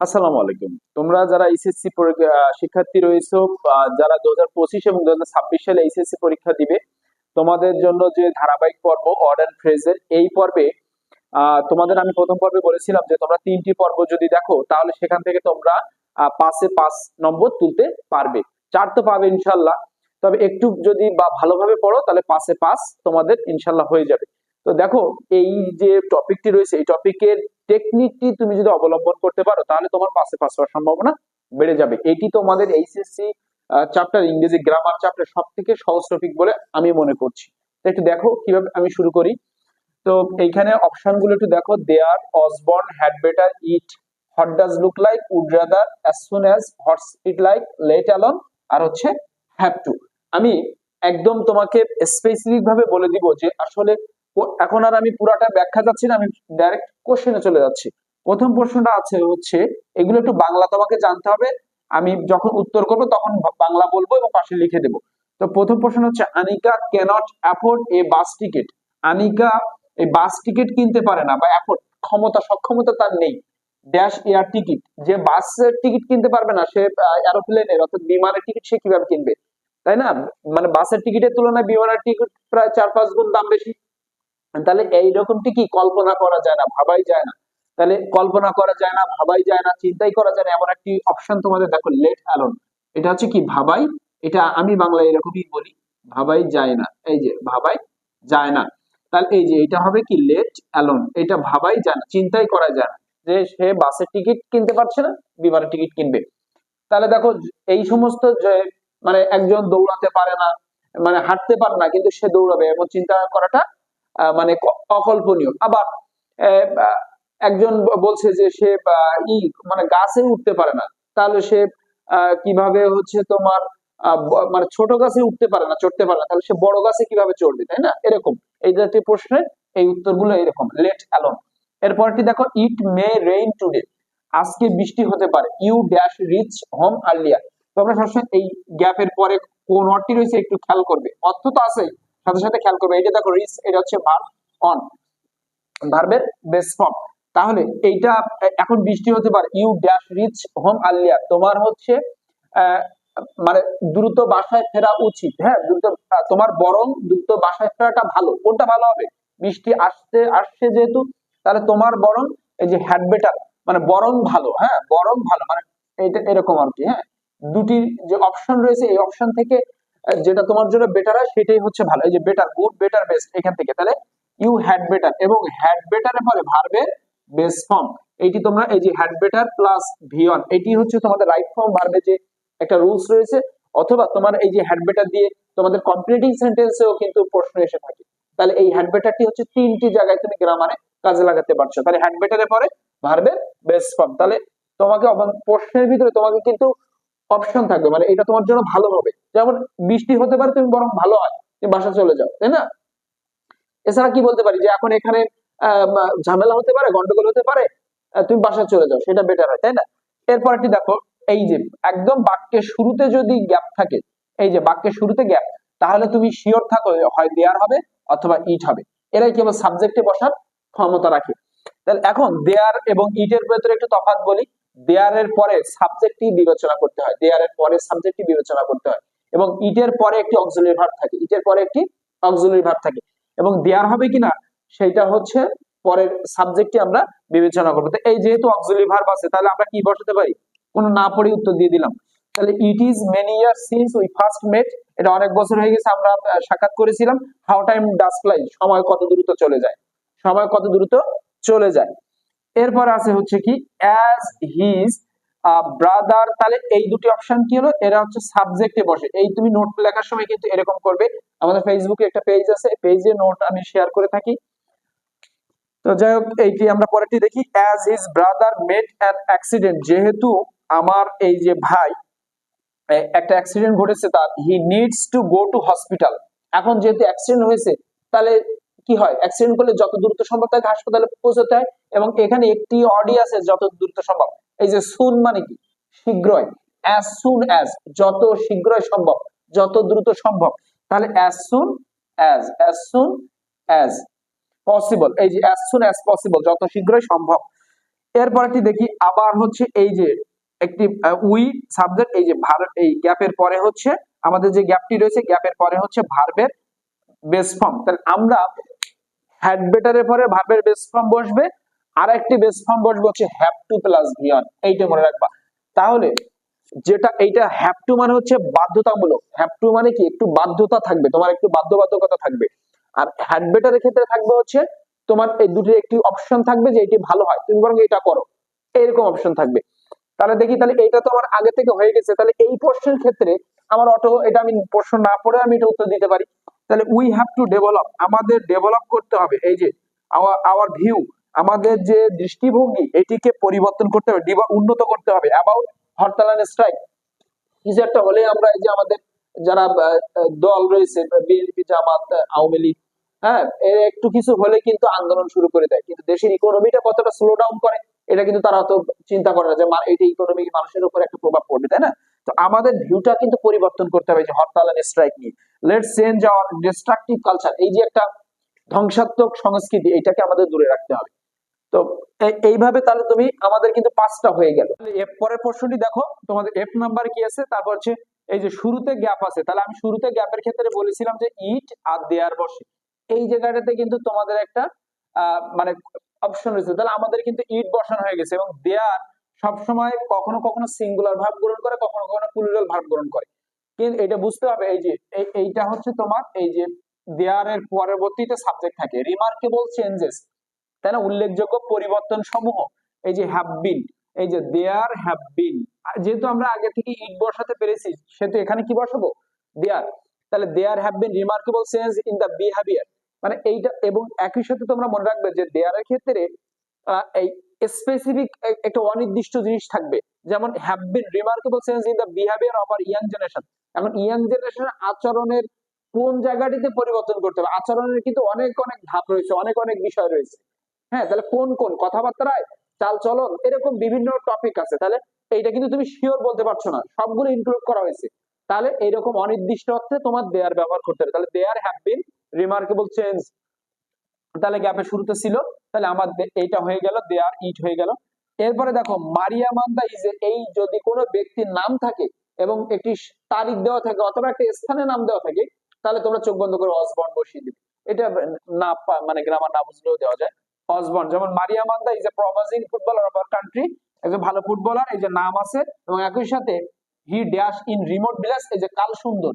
আসসালামু আলাইকুম। তোমরা যারা এইচএসসি শিক্ষার্থী রয়েছো যারা দু হাজার পঁচিশ এবং দু হাজার ছাব্বিশ সালে এইচএসসি পরীক্ষা দিবে, তোমাদের জন্য যে ধারাবাহিক পর্ব অর্ডার ফ্রেজের এই পর্বে তোমাদের আমি প্রথম পর্বে বলেছিলাম যে তোমরা তিনটি পর্ব যদি দেখো, তাহলে সেখান থেকে তোমরা পাঁচে পাঁচ নম্বর তুলতে পারবে। চার তো পাবে ইনশাল্লাহ তবে একটু যদি বা ভালোভাবে পড়ো, তাহলে পাঁচে পাঁচ তোমাদের ইনশাল্লাহ হয়ে যাবে। তো দেখো, এই যে টপিকটি রয়েছে, এই টপিকের টেকনিকটি তুমি যদি অবলম্বন করতে পারো, তাহলে তোমার পাশে পাস হওয়ার সম্ভাবনা বেড়ে যাবে। এটি তোমাদের এইচএসসি চ্যাপ্টার ইংরেজি গ্রামার চ্যাপ্টার সব থেকে সহজ টপিক বলে আমি মনে করছি। একটু দেখো কীভাবে আমি শুরু করি। তো এইখানে অপশনগুলো একটু দেখো। There Osborne had better it what does look like would rather as soon as what's it like let alone আর হচ্ছে হ্যাভ টু আমি একদম তোমাকে স্পেসিফিক ভাবে বলে দিব যে আসলে এখন আর আমি পুরাটা ব্যাখ্যা যাচ্ছি না, আমি ডাইরেক্ট কোশ্চেনে চলে যাচ্ছি। প্রথম প্রশ্নটা আছে হচ্ছে, এগুলো একটু বাংলা তোমাকে জানতে হবে। আমি যখন উত্তর করব তখন বাংলা বলব এবং পাশে লিখে দেবো। তো প্রথম প্রশ্ন হচ্ছে, Anika can't afford a bus ticket Anika এই বাস টিকিট কিনতে পারে না বা অ্যাফোর্ড ক্ষমতা, সক্ষমতা তার নেই। ড্যাশ এয়ার টিকিট যে বাসের টিকিট কিনতে পারবে না, সে এরোপ্লেনের অর্থাৎ বিমানের টিকিট সে কীভাবে কিনবে? তাই না? মানে বাসের টিকিটের তুলনায় বিমানের টিকিট প্রায় চার পাঁচ গুণ দাম বেশি। তাহলে এইরকমটি কি কল্পনা করা যায় না, ভাবাই যায় না? তাহলে কল্পনা করা যায় না, ভাবাই যায় না, চিন্তাই করা যায় না, এমন একটি অপশন তোমাদের দেখো লেট অ্যালোন এটা হচ্ছে কি ভাবাই? এটা আমি বাংলায় এরকমই বলি, ভাবাই যায় না। এই যে, ভাবাই যায় না। তাহলে এই যে, এটা হবে কি লেট অ্যালোন এটা ভাবাই যায় না, চিন্তাই করা যায় না। যে সে বাসের টিকিট কিনতে পারছে না বিমানের টিকিট কিনবে। তাহলে দেখো, এই সমস্ত যে মানে একজন দৌড়াতে পারে না মানে হাঁটতে পারে না, কিন্তু সে দৌড়াবে, এমন চিন্তা করাটা মানে অকল্পনীয়। আবার একজন বলছে যে সে ই মানে গাছে উঠতে পারে না। তাহলে সে কীভাবে হচ্ছে তোমার মানে ছোট গাছে উঠতে পারে না, চড়তে পারে না। তাহলে সে বড় গাছে কীভাবে চড়বে, তাই না? এরকম। এই জাতীয় প্রশ্নের, এই উত্তরগুলো এরকম। লেট অ্যালোন এরপরটি দেখো ইট মে রেইন টুডে আজকে বৃষ্টি হতে পারে। You dash reach home earlier তোমরা সবসময় এই গ্যাপের পরে কোন ওয়ার্ডটি রয়েছে একটু খেয়াল করবে। অর্থ তো আছেই। সাথে সাথে খেয়াল করবে, এটা দেখো রিচ এটা হচ্ছে ভার্ব অন ভার্বের বেস ফর্ম তাহলে এইটা, এখন বৃষ্টি হতে পারে you dash reach home earlier তোমার হচ্ছে মানে দ্রুত বাসায় ফেরা উচিত হ্যাঁ দ্রুত তোমার বরং দ্রুত বাসায় ফেরাটা ভালো। কোনটা ভালো হবে? বৃষ্টি আসতে, আসছে যেহেতু, তাহলে তোমার বরং এই যে হ্যাড বেটার মানে বরং ভালো হ্যাঁ বরং ভালো মানে এটা এরকম আর কি হ্যাঁ। দুটি যে অপশন রয়েছে, এই অপশন থেকে যেটা তোমার জন্য বেটার হয়, সেটাই হচ্ছে ভালো। এই যে বেটার গুড বেটার বেস্ট এখান থেকে। তাহলে ইউ হ্যাড বেটার এবং হ্যাড বেটারের পরে ভার্বের বেস ফর্ম এইটি তোমরা এই যে হ্যাড বেটার প্লাস ভিওন এটি হচ্ছে তোমাদের রাইট ফর্ম ভার্বে যে একটা রুলস রয়েছে, অথবা তোমার এই যে হ্যাড বেটার দিয়ে তোমাদের কমপ্লিটিং সেন্টেন্সেও কিন্তু প্রশ্ন এসে থাকে। তাহলে এই হ্যাড বেটারটি হচ্ছে তিনটি জায়গায় তুমি গ্রামারে কাজে লাগাতে পারছ। তাহলে হ্যাড বেটারের পরে ভার্বের বেস ফর্ম তাহলে তোমাকে প্রশ্নের ভিতরে তোমাকে কিন্তু অপশন থাকবে মানে এটা তোমার জন্য ভালো হবে। যেমন বৃষ্টি হতে পারে, তুমি বরং ভালো হয়, তুমি বাসা চলে যাও, তাই না? এছাড়া কি বলতে পারি যে, এখন এখানে ঝামেলা হতে পারে, গন্ডগোল হতে পারে তুমি বাসা চলে যাও, সেটা বেটার হয়, তাই না? এরপর একটি দেখো, এই যে একদম বাক্যের শুরুতে যদি গ্যাপ থাকে, এই যে বাক্যের শুরুতে গ্যাপ তাহলে তুমি শিওর থাকো হয় দেয়ার হবে অথবা ইট হবে। এরাই কেবল সাবজেক্টে বসার ক্ষমতা রাখে। তাহলে এখন দেয়ার এবং ইটের ভেতরে একটু তফাৎ বলি। দেয়ারের পরে সাবজেক্টই বিবেচনা করতে হয়। দেয়ারের পরে সাবজেক্টই বিবেচনা করতে হয়। এবং ইটের পরে একটি অক্সিলারি ভার্ব থাকে। ইটের পরে একটি অক্সিলারি ভার্ব থাকে। এবং দেয়ার হবে কিনা, সেটা হচ্ছে পরের সাবজেক্টটি আমরা বিবেচনা করব। তো এই যেহেতু অক্সিলারি ভার্ব আছে, তাহলে আমরা কি বসাতে পারি? কোনো না পড়ে উত্তর দিয়ে দিলাম। তাহলে it is many year since we first met এটা অনেক বছর হয়ে গেছে, আমরা সাক্ষাৎ করেছিলাম। হাউ টাইম ডাস ফ্লাই সময় কত দ্রুত চলে যায়? সময় কত দ্রুত চলে যায়? এরপর আছে হচ্ছে কি অ্যাজ হিজ ব্রাদার তাহলে এই দুটি অপশন কি হলো? এরা হচ্ছে সাবজেক্টে বসে। এই তুমি নোট লেখার সময় কিন্তু এরকম করবে। আমাদের ফেসবুকে একটা পেজ আছে পেজে নোট আমি শেয়ার করে থাকি। তো যাই হোক, এইটি আমরা পরেরটি দেখি। As his brother met an accident যেহেতু আমার এই যে ভাই একটা অ্যাক্সিডেন্ট ঘটেছে তার। He needs to go to hospital এখন যেহেতু অ্যাক্সিডেন্ট হয়েছে, তাহলে কি হয়? অ্যাক্সিডেন্ট করলে যত দ্রুত সম্ভব তাকে হাসপাতালে পৌঁছতে হয় এবং এখানে একটি অডি আছে, যত দ্রুত সম্ভব। এই যে সুন মানে কি? শীঘ্রই। অ্যাজ সুন অ্যাজ যত শীঘ্রই সম্ভব, যত দ্রুত সম্ভব। তাহলে as soon as as soon as possible এই যে অ্যাজ সুন অ্যাজ পসিবল যত শীঘ্রই সম্ভব। এরপরেরটি দেখি, আবার হচ্ছে এই যে একটি উই সাবজেক্ট এই যে ভার এই গ্যাপের পরে হচ্ছে, আমাদের যে গ্যাপটি রয়েছে গ্যাপের পরে হচ্ছে ভার্বের বেস ফর্ম তাহলে আমরা হ্যাড বেটারের পরে ভার্বের বেস ফর্ম বসবে। আর একটি বেস ফর্ম বসবে হচ্ছে হ্যাভ টু প্লাস ভিয়ন এইটা মনে রাখবা। তাহলে যেটা, এইটা হ্যাভ টু মানে হচ্ছে বাধ্যতামূলক। হ্যাভ টু মানে কি? একটু বাধ্যতা থাকবে। তোমার একটু বাধ্যবাধকতা থাকবে। আর হ্যাড বেটারের ক্ষেত্রে থাকবে হচ্ছে তোমার এই দুটির একটি অপশন থাকবে যে এটি ভালো হয়। তুমি বরং এটা করো। এরকম অপশন থাকবে। তাহলে দেখি, তাহলে এইটা তো আমার আগে থেকে হয়ে গেছে। তাহলে এই প্রশ্নের ক্ষেত্রে আমার অটো, এটা আমি প্রশ্ন না পড়ে আমি এটা উত্তর দিতে পারি। তাহলে উই হ্যাভ টু ডেভেলপ আমাদের ডেভেলপ করতে হবে, এই যে আওয়ার ভিউ আমাদের যে দৃষ্টিভঙ্গি, এটিকে পরিবর্তন করতে হবে উন্নত করতে হবে অ্যাবাউট হরতাল এন্ড স্ট্রাইক কিছু একটা হলে আমরা এই যে আমাদের যারা দল রয়েছে বিএনপি, জামাত, আওয়ামী লীগ হ্যাঁ এর একটু কিছু হলে কিন্তু আন্দোলন শুরু করে দেয়, কিন্তু দেশের ইকোনমিটা কতটা স্লো ডাউন করে, এটা কিন্তু তারা তো চিন্তা করে না যে এটা ইকোনমি মানুষের উপর একটা প্রভাব পড়বে, তাই না? তো আমাদের ভিউটা কিন্তু পরিবর্তন করতে হবে যে হরতাল এন্ড স্ট্রাইক নিয়ে। Let's change our destructive culture এই যে একটা ধ্বংসাত্মক সংস্কৃতি, এটাকে আমাদের দূরে রাখতে হবে। তো এইভাবে তাহলে তুমি, আমাদের কিন্তু পাঁচটা হয়ে গেল। এফ পরের প্রশ্নটি দেখো, তোমাদের এফ নাম্বার কি আছে? তারপর হচ্ছে, এই যে শুরুতে গ্যাপ আছে। তাহলে আমি শুরুতে গ্যাপের ক্ষেত্রে বলেছিলাম যে ইট আর দেয়ার বসে। এই জায়গাটাতে কিন্তু তোমাদের একটা মানে অপশন রয়েছে। তাহলে আমাদের কিন্তু ইট বসানো হয়ে গেছে এবং দেয়ার সবসময় কখনো কখনো সিঙ্গুলার ভাব গ্রহণ করে, কখনো কখনো প্লুরাল ভাব গ্রহণ করে। কিন্তু এটা বুঝতে হবে, এই যে এইটা হচ্ছে তোমার, এই যে দেয়ারের পরবর্তীতে সাবজেক্ট থাকে। রিমার্কেবল চেঞ্জেস তাই না? উল্লেখযোগ্য পরিবর্তন সমূহ এই যে হ্যাভ বিন এই যে দেয়ার হ্যাভ বিন যেহেতু আমরা আগে থেকে ইট বসাতে পেরেছি, সেহেতু এখানে কি বসাবো? দেয়ার তাহলে there have been remarkable change in the behaviour মানে এইটা, এবং একই সাথে তোমরা মনে রাখবে যে দেয়ারের ক্ষেত্রে এই স্পেসিফিক একটা অনির্দিষ্ট জিনিস থাকবে। যেমন have been remarkable change in the behaviour of our young generation এখন ইয়াং জেনারেশনের আচরণের কোন জায়গাটিতে পরিবর্তন করতে হবে? আচরণের কিন্তু অনেক অনেক ধাপ রয়েছে, অনেক অনেক বিষয় রয়েছে। হ্যাঁ তাহলে কোন কোন? কথাবার্তায় চাল চলন এরকম বিভিন্ন টপিক আছে। তাহলে এইটা কিন্তু তুমি শিওর বলতে পারছ না। সবগুলো ইনক্লুড করা হয়েছে। তাহলে এইরকম অনির্দিষ্ট অর্থে তোমার দেয়ার ব্যবহার করতে হবে। তাহলে there have been remarkable change তাহলে গ্যাপের শুরুতে ছিল, তাহলে আমার দে- এইটা হয়ে গেল দেয়ার ইট হয়ে গেল। এরপরে দেখো, মারিয়া মান্দা ইজ এই যদি কোনো ব্যক্তির নাম থাকে এবং একটি তারিখ দেওয়া থাকে অথবা একটা স্থানের নাম দেওয়া থাকে, তাহলে তোমরা চোখ বন্ধ করে অসবর্ন বসিয়ে দিবে। এটা না মানে গ্রামার না বুঝলেও দেওয়া যায়। অসবর্ন যেমন Maria Manda is a promising footballer of our country একজন ভালো ফুটবলার এই যে নাম আছে, এবং একই সাথে he dash in remote village এই যে কাল সুন্দর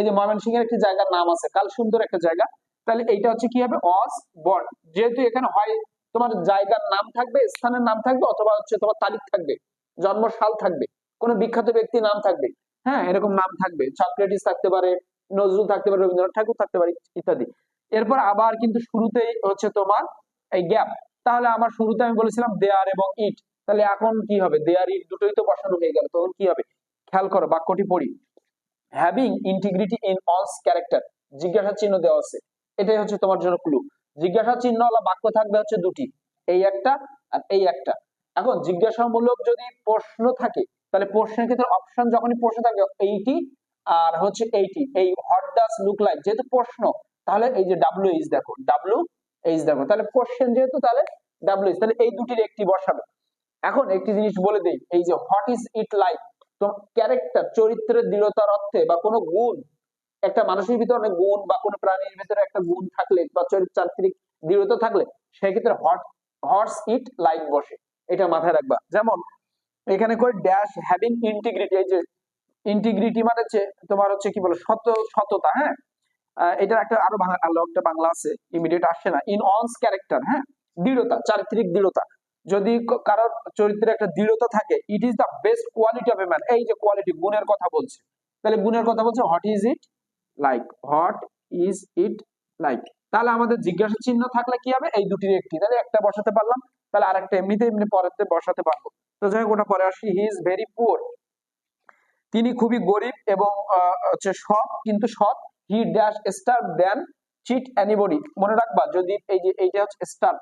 এই যে ময়মনসিংহ এর একটি জায়গার নাম আছে কাল সুন্দর একটা জায়গা। তাহলে এইটা হচ্ছে কি হবে? অস বর্ন যেহেতু এখানে হয়, তোমার জায়গার নাম থাকবে, স্থানের নাম থাকবে, অথবা হচ্ছে তোমার তারিখ থাকবে জন্ম সাল থাকবে, কোন বিখ্যাত ব্যক্তির নাম থাকবে। হ্যাঁ এরকম নাম থাকবে সক্রেটিস থাকতে পারে, নজরুল থাকতে পারে, রবীন্দ্রনাথ ঠাকুর থাকতে পারে, ইত্যাদি। এরপর আবার কিন্তু শুরুতেই হচ্ছে তোমার এই গ্যাপ তাহলে আমার শুরুতে আমি বলেছিলাম দেয়ার এবং ইট তাহলে এখন কি হবে? দেয়ার ইট দুটোই তো বসানো হয়ে গেল, তখন কি হবে? খেয়াল করো, বাক্যটি পড়ি। Having integrity in all's character জিজ্ঞাসা চিহ্ন দেওয়া আছে। এটাই হচ্ছে তোমার জন্য ক্লু জিজ্ঞাসা চিহ্নওয়ালা বাক্য থাকবে হচ্ছে দুটি। এই একটা আর এই একটা। এখন জিজ্ঞাসামূলক যদি প্রশ্ন থাকে, তাহলে প্রশ্নের ক্ষেত্রে অপশন যখনই প্রশ্ন থাকে এইটি আর হচ্ছে এইটি। এই হোয়াট ডাস লুক লাইক যেহেতু প্রশ্ন, তাহলে এই যে ডাব্লিউ এইচ দেখো ডাব্লিউ এইচ দেখো। তাহলে কোশ্চেন যেহেতু, তাহলে ডাব্লিউ এইচ তাহলে এই দুটির একটি বসাবে। এখন একটি জিনিস বলে দেই, এই যে what is it like character চরিত্রের দৃঢ়তার অর্থে বা কোনো গুণ একটা মানুষের ভিতরে অনেক গুণ বা কোনো প্রাণীর ভিতরে একটা গুণ থাকলে বা চরিত্রাত্রিক দৃঢ়তা থাকলে সেক্ষেত্রে হট হর্স ইট লাইক বসে। এটা মাথায় রাখবা। যেমন এখানে করে ড্যাশ হ্যাভিং ইন্টিগ্রিটি এই যে ইন্টিগ্রিটি মানে হচ্ছে তোমার হচ্ছে কি বলে সত সততা হ্যাঁ? এটার একটা আরও একটা বাংলা আছে ইমিডিয়েট আসে না। ইন অনস ক্যারেক্টার হ্যাঁ? দৃঢ়তা, চারিত্রিক দৃঢ়তা। যদি কারোর চরিত্রে একটা দৃঢ়তা থাকে it is the best quality of a man এই যে কোয়ালিটি গুণের কথা বলছে। তাহলে গুণের কথা বলছে what is it like what is it like তাহলে আমাদের জিজ্ঞাসা চিহ্ন থাকলে কি হবে? এই দুটির একটি। তাহলে একটা বসাতে পারলাম। তাহলে আরেকটা এমনিতে এমনি পরেতে বসাতে পারব। তো যাই হোক, ওটা পরে আসি। হি ইজ ভেরি পুয়ার তিনি খুবই গরিব এবং হচ্ছে সৎ, কিন্তু সৎ। He dash starve than cheat anybody মনে রাখবা, যদি এই যে, এইটা হচ্ছে starve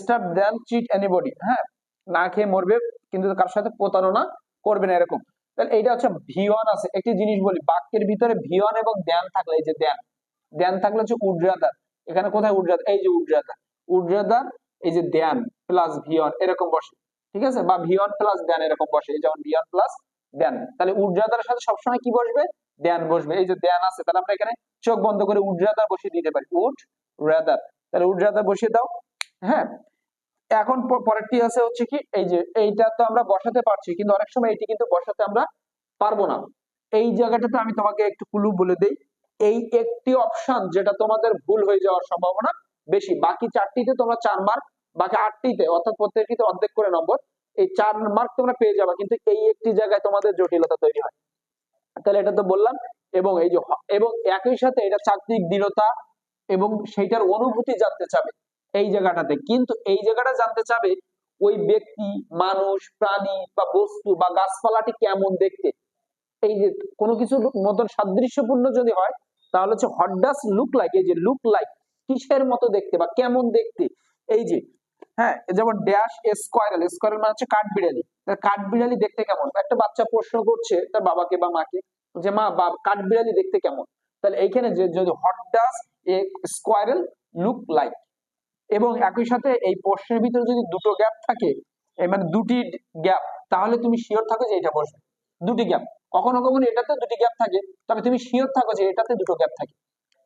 starve than cheat anybody হ্যাঁ? না খেয়ে মরবে, কিন্তু কারোর সাথে প্রতারণা করবে না, এরকম। তাহলে এইটা হচ্ছে ভিওয়ান আছে। একটি জিনিস বলি, বাক্যের ভিতরে ভিওয়ান এবং দেন থাকলে, এই যে দেন দেন থাকলে হচ্ছে উড্রাদার। এখানে কোথায় উড্রাদার? এই যে উড্রাদার। উড্রাদার, এই যে দেন প্লাস ভি ওয়ান এরকম বসে। ঠিক আছে? বা ভি ওয়ান প্লাস দেন এরকম বসে। এই যেমন ভি ওয়ান প্লাস দেন। তাহলে উর্জাদার সাথে সবসময় কি বসবে? ধ্যান বসবে। এই যে ধ্যান আছে, তাহলে আমরা এখানে চোখ বন্ধ করে উর্জাদার বসিয়ে দিতে পারি। উড রাদার তাহলে উর্জাদার বসিয়ে দাও। হ্যাঁ? এখন পরেরটি আছে হচ্ছে কি, এই যে এইটা তো আমরা বসাতে পারছি, কিন্তু অনেক সময় এটি কিন্তু বসাতে আমরা পারব না। এই জায়গাটাতে আমি তোমাকে একটু কুলু বলে দেই। এই একটি অপশন যেটা তোমাদের ভুল হয়ে যাওয়ার সম্ভাবনা বেশি। বাকি চারটিতে তোমরা চার মার্ক বাকি আটটিতে, অর্থাৎ প্রত্যেকটিতে অর্ধেক করে নম্বর, এই চার মার্ক তোমরা পেয়ে যাবে, কিন্তু এই একটি জায়গায় তোমাদের জটিলতা তৈরি হয়। তাহলে এটা তো বললাম, এবং এই যে এবং একই সাথে এটা চাকরিক দৃঢ়তা এবং সেইটার অনুভূতি জানতে চাবে। এই জায়গাটাতে। কিন্তু এই জায়গাটা জানতে চাবে, ওই ব্যক্তি, মানুষ, প্রাণী বা বস্তু বা গাছপালাটি কেমন দেখতে? এই যে কোনো কিছুর মতন সাদৃশ্যপূর্ণ যদি হয়, তাহলে হচ্ছে হট ডাস লুক লাইক এই যে লুক লাইক কিসের মতো দেখতে বা কেমন দেখতে? এই যে হ্যাঁ যেমন ড্যাশ স্কোয়ারেল স্কোয়ারেল মানে হচ্ছে কাঠবিড়ালি। কাঠ বিড়ালি দেখতে কেমন? একটা বাচ্চা প্রশ্ন করছে তার বাবাকে বা মাকে যে, মা, বা, কাঠবিড়ালি দেখতে কেমন? তাহলে এইখানে যে, যদি what does a squirrel look like এবং একই সাথে এই প্রশ্নের ভিতরে যদি দুটো গ্যাপ থাকে মানে দুটি গ্যাপ তাহলে তুমি শিওর থাকো যে এটা বসবে। দুটি গ্যাপ কখনো কখনো এটাতে দুটি গ্যাপ থাকে, তবে তুমি শিওর থাকো যে এটাতে দুটো গ্যাপ থাকে।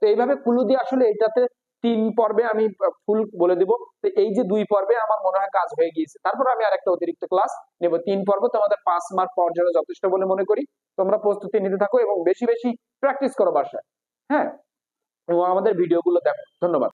তো এইভাবে কুলু দিয়ে আসলে এটাতে তিন পর্বে আমি ফুল বলে দিব। তো এই যে দুই পর্বে আমার মনে হয় কাজ হয়ে গিয়েছে। তারপর আমি আর একটা অতিরিক্ত ক্লাস নেব। তিন পর্ব তোমাদের পাঁচ মার্ক পাওয়ার জন্য যথেষ্ট বলে মনে করি। তোমরা প্রস্তুতি নিতে থাকো এবং বেশি বেশি প্র্যাকটিস করো বাসায়। হ্যাঁ? এবং আমাদের ভিডিওগুলো দেখো। ধন্যবাদ।